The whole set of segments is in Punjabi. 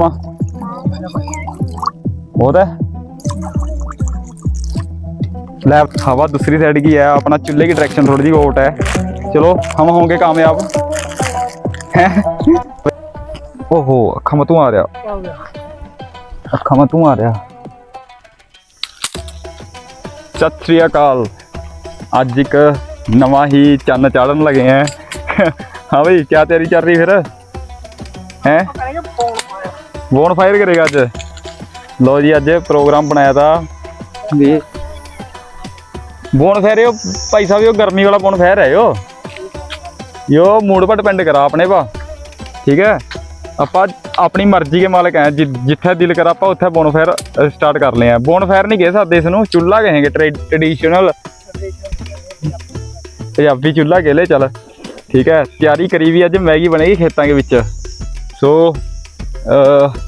Bakma. बहुत है लेफ़्ट हवा दूसरी साइड की है अपना चूल्हे की डायरेक्शन थोड़ी जी वोट है चलो हम होंगे कामयाब ओहो अखा मतू आ रहा अखा मतू आ रहा सत श्री अकाल अज एक नवा ही चन्न चाढ़न लगे हैं हाँ भाई क्या तैयारी चल रही फिर हैं ਬੋਨ ਫਾਇਰ ਕਰੇਗਾ ਅੱਜ। ਲੋ ਜੀ ਅੱਜ ਪ੍ਰੋਗਰਾਮ ਬਣਾਇਆ ਤਾ। ਵੀ ਬੋਨ ਫਾਇਰ ਉਹ ਭਾਈ ਸਾਹਿਬ ਇਹ ਗਰਮੀ ਵਾਲਾ ਬੋਨ ਫਾਇਰ ਹੈ ਉਹ ਯੋ ਮੂਡ ਪਰ ਡਿਪੈਂਡ ਕਰਾ ਆਪਣੇ ਪਾ। ਠੀਕ ਹੈ? ਆਪਾਂ ਆਪਣੀ ਮਰਜ਼ੀ ਦੇ ਮਾਲਕ ਹੈ ਜਿੱਥੇ ਦਿਲ ਕਰਾ ਆਪਾਂ ਉੱਥੇ ਬੋਨਫਾਇਰ ਸਟਾਰਟ ਕਰ ਲਿਆ ਬੋਨਫਾਇਰ ਨਹੀਂ ਕਹਿ ਸਕਦੇ ਇਸ ਨੂੰ ਚੁੱਲ੍ਹਾ ਕਹਾਂਗੇ ਟ੍ਰੈਡੀਸ਼ਨਲ ਪੰਜਾਬੀ ਚੁੱਲ੍ਹਾ ਕਹਿ ਲੈ ਚੱਲ। ਠੀਕ ਹੈ? ਤਿਆਰੀ ਕਰੀ ਵੀ ਅੱਜ ਮੈਗੀ ਬਣੇਗੀ ਖੇਤਾਂ ਦੇ ਵਿੱਚ। ਸੋ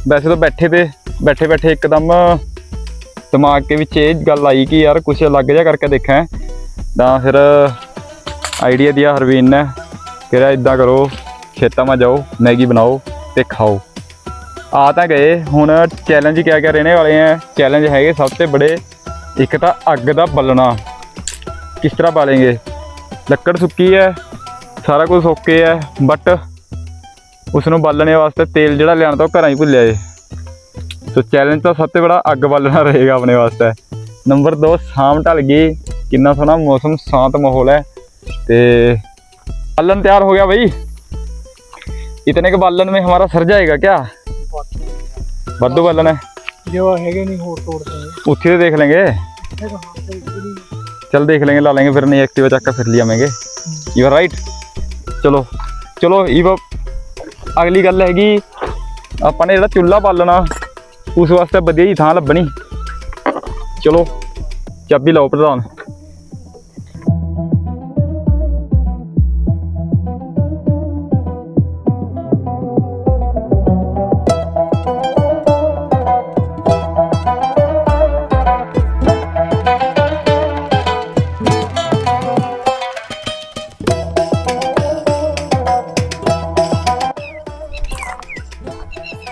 ਵੈਸੇ ਤਾਂ ਬੈਠੇ ਤੇ ਬੈਠੇ ਬੈਠੇ ਇੱਕਦਮ ਦਿਮਾਗ ਦੇ ਵਿੱਚ ਇਹ ਗੱਲ ਆਈ ਕਿ ਯਾਰ ਕੁਛ ਅਲੱਗ ਜਿਹਾ ਕਰਕੇ ਦੇਖਾਂ। ਤਾਂ ਫਿਰ ਆਈਡੀਆ ਦਿਆ ਹਰਵੀਨ ਨੇ ਕਿਹਾ ਇਦਾਂ ਕਰੋ, ਖੇਤਾਂ 'ਮਾ ਜਾਓ, ਮੈਗੀ ਬਣਾਓ ਤੇ ਖਾਓ। ਆ ਤਾਂ ਗਏ, ਹੁਣ ਚੈਲੰਜ ਕਿਆ ਕਿਆ ਰਹਿਣੇ ਵਾਲੇ ਆ? ਚੈਲੰਜ ਹੈਗੇ ਸਭ ਤੋਂ ਬੜੇ। ਇੱਕ ਤਾਂ ਅੱਗ ਦਾ ਬਲਣਾ। ਕਿਸ ਤਰ੍ਹਾਂ ਬਾਲेंगे ਲੱਕੜ ਸੁੱਕੀ ਹੈ, ਸਾਰਾ ਕੁਝ ਓਕੇ ਹੈ ਬਟ ਉਸ ਨੂੰ ਬਾਲਣੇ ਵਾਸਤੇ ਤੇਲ ਜਿਹੜਾ ਲਿਆਉਣਾ ਤਾਂ ਉਹ ਘਰਾਂ ਹੀ ਭੁੱਲਿਆ ਏ ਸੋ ਚੈਲੰਜ ਤਾਂ ਸਭ ਤੋਂ ਬੜਾ ਅੱਗ ਬਾਲਣਾ ਰਹੇਗਾ ਆਪਣੇ ਵਾਸਤੇ ਨੰਬਰ 2 ਸ਼ਾਮ ਢਲ ਗਈ ਕਿੰਨਾ ਸੋਹਣਾ ਮੌਸਮ ਸ਼ਾਂਤ ਮਾਹੌਲ ਹੈ ਤੇ बालन तैयार हो गया भाई इतने के बालन में हमारा सर जाएगा क्या बद्दू बालन है ਜੋ ਹੈਗੇ ਨਹੀਂ ਹੋਰ ਤੋੜਦੇ ਨੇ ਉੱਥੇ देख लेंगे ਹੈਗਾ ਹਾਂ ਤੇ ਜਿਹੜੀ चल देख लेंगे ला लेंगे फिर नहीं एक्टिवा चक्का फिर लिया मेंगे यू आर राइट ਚਲੋ ਚਲੋ ਇਹ ਅਗਲੀ ਗੱਲ ਹੈਗੀ, ਆਪਾਂ ਨੇ ਜਿਹੜਾ ਚੁੱਲ੍ਹਾ ਬਾਲਣਾ, ਉਸ ਵਾਸਤੇ ਵਧੀਆ ਹੀ ਥਾਂ ਲੱਭਣੀ। ਚਲੋ, ਚਾਬੀ ਲਓ ਪ੍ਰਧਾਨ।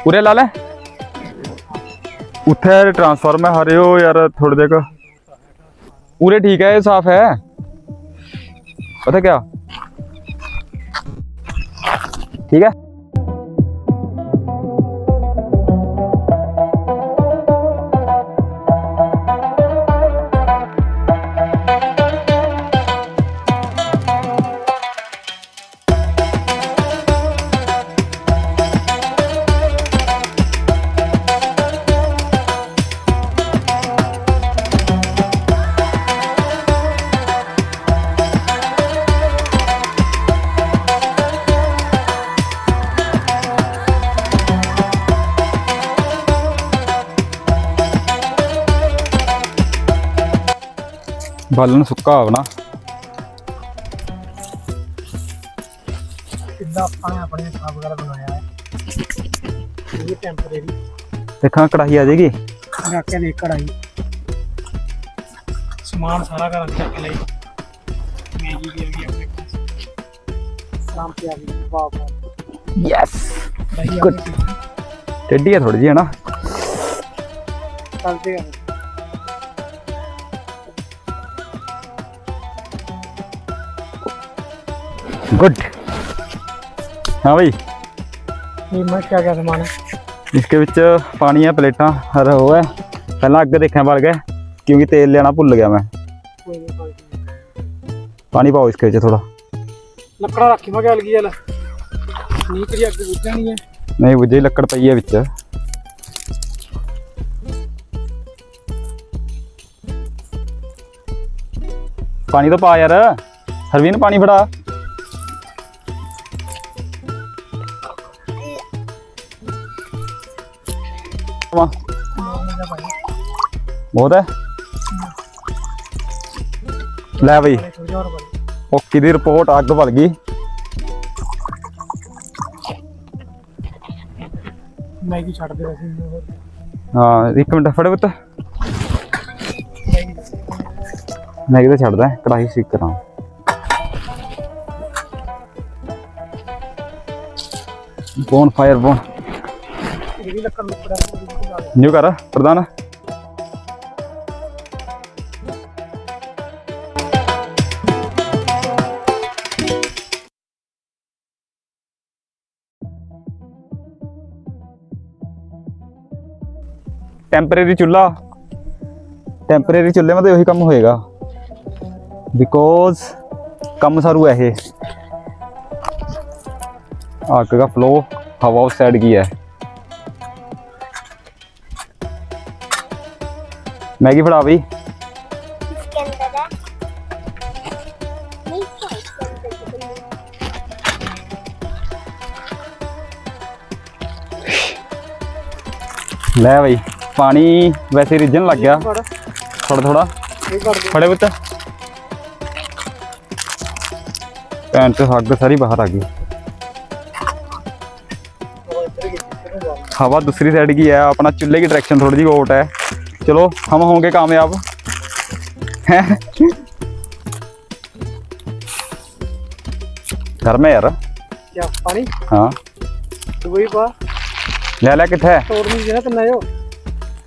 ਉਰੇ ਲਾ ਲੈ ਉੱਥੇ ਟਰਾਂਸਫਾਰਮ ਹੈ ਹਰਿਓ ਯਾਰ ਥੋੜੀ ਦੇਰ ਉਰੇ ਠੀਕ ਹੈ ਇਹ ਸਾਫ਼ ਹੈ ਪਤਾ ਕਿਆ ਠੀਕ ਹੈ ਬਾਲਣ ਸੁੱਕਾ ਹੋਣਾ। ਕਿੱਦਾਂ ਆਪਾਂ ਨੇ ਆਪਣੇ ਹਿਸਾਬ ਵਗੈਰਾ ਬਣਾਇਆ ਹੈ। ਇਹ ਟੈਂਪਰੇਰੀ ਦੇਖਾਂ ਕੜਾਹੀ ਆ ਜਾਏਗੀ। ਰੱਖ ਕੇ ਦੇਖ ਕੜਾਈ ਸਮਾਨ ਸਾਰਾ ਘਰ ਚੱਕ ਲਈ। ਮੈਗੀ ਵੀ ਆ ਗਈ ਆਪਣੇ ਕੋਲ। ਸ਼ਾਮ ਤੇ ਆ ਗਈ ਵਾਹ ਵਾਹ ਯੈਸ ਆ ਟੇਢੀ ਹੈ ਥੋੜੀ ਜਿਹੀ ਹੈ ਨਾ? ਚੱਲਦੇ ਆ गुड हाँ भाई ਇਹ ਮੈਂ ਕਿਆ ਕਿਆ ਸਮਾਨ ਹੈ इसके ਵਿੱਚ ਪਾਣੀ ਹੈ ਪਲੇਟਾਂ ਹਰ ਉਹ ਹੈ ਪਹਿਲਾਂ ਅੱਗ ਦੇਖਿਆ ਬਲ ਗਿਆ ਕਿਉਂਕਿ ਤੇਲ ਲੈਣਾ ਭੁੱਲ ਗਿਆ ਮੈਂ ਕੋਈ ਨਹੀਂ ਕੋਈ ਨੀ। ਪਾਣੀ ਪਾਓ इसके ਵਿੱਚ ਥੋੜਾ ਲੱਕੜਾਂ ਰੱਖੀ ਮੈਂ ਗੱਲ ਕੀ ਗੱਲ ਨੀ ਤੇਰੀ ਅੱਗ ਬੁੱਝ ਜਾਣੀ ਹੈ ਨਹੀਂ ਬੁੱਝੇ ਲੱਕੜ ਪਈ ਹੈ ਵਿੱਚ ਪਾਣੀ ਤਾਂ ਪਾ ਯਾਰ ਹਰਵੀਨ ਪਾਣੀ ਫੜਾ ਬਹੁਤ ਹੈ ਲੈ ਬਈ। ਥੋੜੀ ਹੋਰ ਬਣ ਓਕੇ ਦੀ ਰਿਪੋਰਟ ਅੱਗ ਭਲ ਗਈ। ਮੈਗੀ ਛੱਡ ਦੇ ਹੋਰ ਹਾਂ ਇੱਕ ਮਿੰਟ ਫੜੇ ਪੁੱਤ। ਮੈਂ ਕਿਤੇ ਛੱਡਦਾ ਕੜਾਹੀ ਸਿੱਕ ਕਰਾਂ। ਬੋਨ ਫਾਇਰ ਬੋਨ ਉਹ ਨਿਊ ਕਰ ਪ੍ਰਧਾਨ। टेंपरेरी चूल्हा। टेंपरेरी चूल्हे में तो यही कम होएगा। बिकॉज़ कम सारू है आग का फ्लो हवा उस साइड की है। मैगी फड़ा भाई। ले भाई। पानी वैसे रिजन लग गया ਫੜ थोड़ा थोड़ा ਇਹ ਫੜ ਦੇ फड़े पुत पैंट से हग सारी बाहर आ गई ਉਹ ਇੱਧਰ ਹੀ ਇੱਧਰ ਨੂੰ ਜਾ हवा दूसरी साइड की है अपना चूल्हे की डायरेक्शन थोड़ी सी आउट है चलो हम होंगे कामयाब हैं घर में यार ਕਿਆ ਪਾਣੀ हाँ ਦੁਬਈ ਪਾ ले ले किथे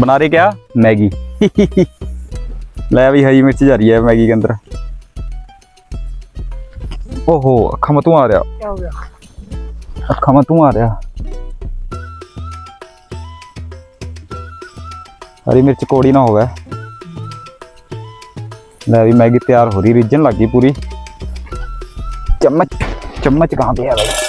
बना रहे क्या? मैगी। लाया भाई हरी मिर्च जा रही है मैगी के अंदर। ओहो अखा मतू आ रहा अखा हो तू अखा मतू आ रहा हरी मिर्च कौड़ी ना हो गया मैगी तैयार हो रही रिजन लग गई पूरी। चम्मच चम्मच कहाँ पे है भाई?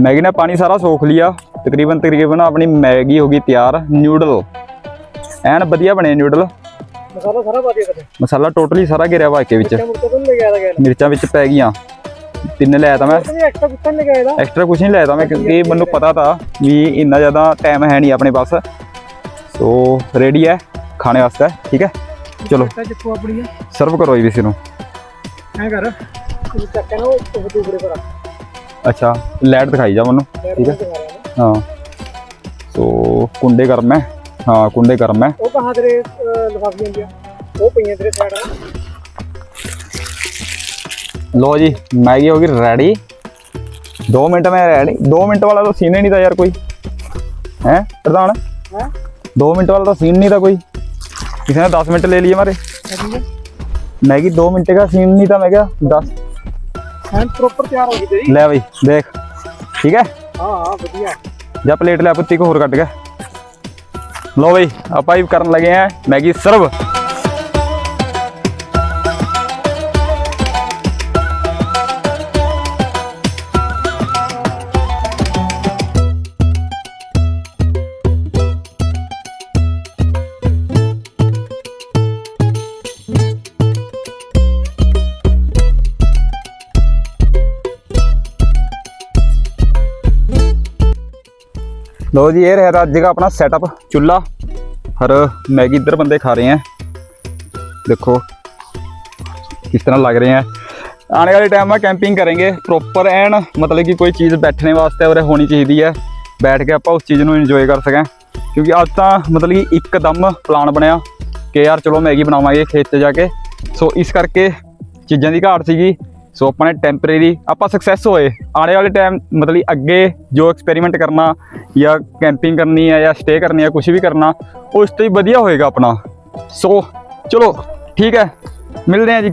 ਮੈਗੀ ਨੇ ਪਾਣੀ ਸਾਰਾ ਸੋਖ ਲਿਆ। ਤਕਰੀਬਨ ਤਕਰੀਬਨ ਆਪਣੀ ਮੈਗੀ ਹੋ ਗਈ ਤਿਆਰ। ਨਿਊਡਲ ਐਨ ਵਧੀਆ ਬਣੇ ਨਿਊਡਲ ਮਸਾਲਾ ਸਾਰਾ ਪਾ ਦਿਆ ਮਸਾਲਾ ਟੋਟਲੀ ਸਾਰਾ ਗਿਰਿਆ ਵਾਕੇ ਵਿੱਚ। ਮਿਰਚਾਂ ਵਿੱਚ ਪੈ ਗਈਆਂ। ਤਿੰਨ ਲੈ ਤਾ ਮੈਂ। ਐਕਸਟਰਾ ਕੁਛ ਨਹੀਂ ਲੈ ਤਾ ਮੈਂ ਕਿਉਂਕਿ ਮੈਨੂੰ ਪਤਾ ਤਾ ਵੀ ਇੰਨਾ ਜ਼ਿਆਦਾ ਟਾਈਮ ਹੈ ਨਹੀਂ ਆਪਣੇ ਪਾਸ। ਸੋ ਰੈਡੀ ਹੈ ਖਾਣੇ ਵਾਸਤੇ ਠੀਕ ਹੈ? ਚਲੋ। ਸਰਵ ਕਰੋ ਜੀ ਵੀ ਇਸ ਨੂੰ। ਐ ਕਰ। ਚੱਕਣਾ ਉਹ ਦੂਸਰੇ ਪਰ ਅੱਛਾ ਲਾਈਟ ਦਿਖਾਈ ਜਾ ਮੈਨੂੰ ਠੀਕ ਹੈ ਹਾਂ ਸੋ ਕੁੰਡੇ ਗਰਮ ਹੈ ਹਾਂ ਕੁੰਡੇ ਗਰਮ ਹੈ ਉਹ ਕਹਾਂ ਤੇਰੇ ਲਫਾਫੀਆਂ ਹੁੰਦੀਆਂ ਉਹ ਪਈਆਂ ਤੇਰੇ ਸਾਈਡ लो जी मैगी होगी रेडी दो मिनट में रेडी दो मिनट वाला तो सीन ही नहीं था यार कोई है प्रधान ਹੈ दो मिनट वाला तो सीन नहीं था कोई किसी ने दस मिनट ले लिए हमारे मैगी दो मिनट का सीन नहीं था मैं क्या दस ਐਨ ਪ੍ਰੋਪਰ ਤਿਆਰ ਹੋ ਗਈ ਤੇਰੀ। ਲੈ ਬਈ ਦੇਖ। ਠੀਕ ਹੈ? ਹਾਂ ਹਾਂ ਵਧੀਆ। ਜਾ ਪਲੇਟ ਲੈ ਪੁੱਤੀ ਕੋ ਹੋਰ ਕੱਟ ਗਿਆ ਲੋ ਬਈ ਆਪਾਂ ਹੀ ਕਰਨ ਲੱਗੇ ਆ ਮੈਗੀ ਸਰਵ। ਲੋ ਜੀ, ਇਹ ਰਿਹਾ ਅੱਜ ਦਾ ਆਪਣਾ ਸੈਟਅਪ ਚੁੱਲਾ ਹਰ ਮੈਗੀ ਇੱਧਰ ਬੰਦੇ ਖਾ ਰਹੇ ਆ। ਦੇਖੋ, ਕਿਸ ਤਰ੍ਹਾਂ ਲੱਗ ਰਹੇ ਆ। ਆਉਣ ਵਾਲੇ ਟਾਈਮ ਆ ਕੈਂਪਿੰਗ ਕਰਾਂਗੇ। ਪ੍ਰੋਪਰ ਐਨ, ਮਤਲਬ ਕਿ ਕੋਈ ਚੀਜ਼ ਬੈਠਣੇ ਵਾਸਤੇ ਉਰੇ ਹੋਣੀ ਚਾਹੀਦੀ ਹੈ ਬੈਠ ਕੇ ਆਪਾਂ ਉਸ ਚੀਜ਼ ਨੂੰ ਇੰਜੋਏ ਕਰ ਸਕਾਂ। ਕਿਉਂਕਿ ਅੱਜ ਤਾਂ ਮਤਲਬ ਕਿ ਇੱਕਦਮ ਪਲਾਨ ਬਣਿਆ ਕਿ ਯਾਰ ਚਲੋ ਮੈਗੀ ਬਣਾਵਾਂਗੇ ਖੇਤ ਤੇ ਜਾ ਕੇ। ਸੋ ਇਸ ਕਰਕੇ ਚੀਜ਼ਾਂ ਦੀ ਘਾਟ ਸੀਗੀ। ਸੋ ਆਪਾਂ ਨੇ ਟੈਂਪਰੇਰੀ ਆਪਾਂ ਸਕਸੈਸ ਹੋਏ ਆਉਣੇ ਵਾਲੇ ਟਾਈਮ ਮਤਲਬ ਅੱਗੇ ਜੋ ਐਕਸਪੈਰੀਮੈਂਟ ਕਰਨਾ ਜਾਂ ਕੈਂਪਿੰਗ ਕਰਨੀ ਹੈ ਜਾਂ ਸਟੇ ਕਰਨੀ ਹੈ ਕੁਝ ਵੀ ਕਰਨਾ ਉਹ ਇਸ ਤੋਂ ਹੀ ਵਧੀਆ ਹੋਏਗਾ ਆਪਣਾ ਸੋ ਚਲੋ ਠੀਕ ਹੈ ਮਿਲਦੇ ਹਾਂ ਜੀ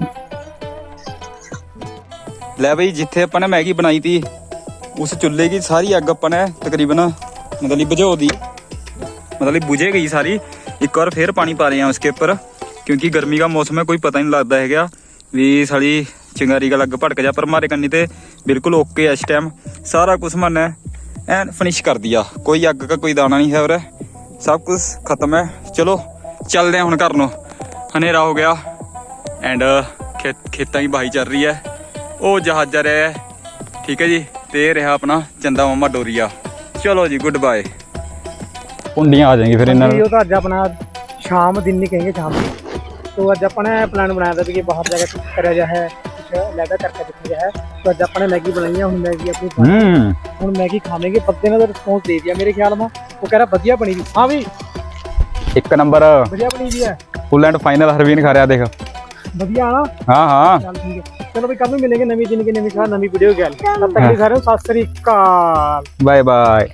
ਲੈ ਬਈ ਜਿੱਥੇ ਆਪਾਂ ਨੇ ਮੈਗੀ ਬਣਾਈ ਤੀ ਉਸ ਚੁੱਲ੍ਹੇ ਦੀ ਸਾਰੀ ਅੱਗ ਆਪਾਂ ਨੇ ਤਕਰੀਬਨ ਮਤਲਬ ਬੁਝੋ ਦੀ मतलब बुझे गई सारी एक और फिर पानी पा रहे हैं उसके ऊपर क्योंकि गर्मी का मौसम है कोई पता नहीं लगता है क्या भी साड़ी ਚਿੰਗਾਰੀ ਦਾ ਲੱਗ ਭਟਕ ਜਾ ਪਰ ਮਾਰੇ ਕੰਨੀ ਤੇ ਬਿਲਕੁਲ ਓਕੇ ਇਸ ਟਾਈਮ ਸਾਰਾ ਕੁਝ ਮਨ ਹੈ ਐਨ ਫਿਨਿਸ਼ ਕਰ ਦਿਆ ਕੋਈ ਅੱਗ ਦਾ ਕੋਈ ਦਾਣਾ ਨਹੀਂ ਹੈ ਉਰੇ। ਸਭ ਕੁਝ ਖਤਮ ਹੈ। ਚਲੋ ਚੱਲਦੇ ਹਾਂ ਹੁਣ ਘਰ ਹਨੇਰਾ ਹੋ ਗਿਆ। ਐਂਡ ਖੇਤਾਂ ਦੀ ਬਾਈ ਚੱਲ ਰਹੀ ਹੈ। ਉਹ ਜਹਾਜ਼ਾ ਰਿਹਾ ਠੀਕ ਹੈ ਜੀ। ਤੇ ਰਿਹਾ ਆਪਣਾ ਚੰਦਾ ਮਾਮਾ ਡੋਰੀਆ। ਚਲੋ ਜੀ ਗੁੱਡ ਬਾਏ ਹੁੰਡੀਆਂ ਆ ਜਾਣਗੇ ਫਿਰ ਇਹਨਾਂ ਨੂੰ। ਉਹ ਤਾਂ ਅੱਜ ਆਪਣਾ ਸ਼ਾਮ ਦਿਨ ਨਹੀਂ ਕਹਿੰਗੇ ਸ਼ਾਮ। ਤੋਂ ਅੱਜ ਆਪਾਂ ਪਲਾਨ ਬਣਾਇਆ ਸੀ ਕਿ ਬਾਹਰ ਜਾ ਕੇ ਕਰਿਆ ਜਾ ਹੈ। ਕੁਛ ਲੈਦਾ ਕਰਕੇ ਦਿੱਤਾ ਗਿਆ ਹੈ। ਤਾਂ ਅੱਜ ਆਪਾਂ ਨੇ ਮੈਗੀ ਬਣਾਈ ਹੈ ਹੁਣ ਮੈਗੀ ਆਪਣੀ ਬਣ- ਹੂੰ। ਹੁਣ ਮੈਗੀ ਖਾਵਾਂਗੇ ਬੰਦੇ ਨੇ ਤਾਂ ਰਿਸਪੌਂਸ ਦੇ ਦਿਆ ਮੇਰੇ ਖਿਆਲ ਨਾਲ। ਉਹ ਕਹਿ ਰਿਹਾ ਵਧੀਆ ਬਣੀ ਵੀ। ਹਾਂ ਵੀ। ਇੱਕ ਨੰਬਰ। ਵਧੀਆ ਬਣੀ ਵੀ ਹੈ। ਫੁੱਲ ਐਂਡ ਫਾਈਨਲ ਹਰਵੀਨ ਖਾ ਰਿਹਾ ਦੇਖ। ਵਧੀਆ ਨਾ? ਹਾਂ ਹਾਂ। ਚੱਲ ਠੀਕ ਹੈ। ਚਲੋ ਵੀ ਕੱਲ ਨੂੰ ਮਿਲेंगे ਨਵੀਂ ਜ਼ਿੰਦਗੀ ਨਵੀਂ ਸਾਹ ਨਵੀਂ ਵੀਡੀਓ ਗੱਲ। ਤਦ ਤੱਕ ਲਈ ਸਾਰਿਆਂ ਨੂੰ ਸਤਿ ਸ੍ਰੀ ਅਕਾਲ। Bye bye.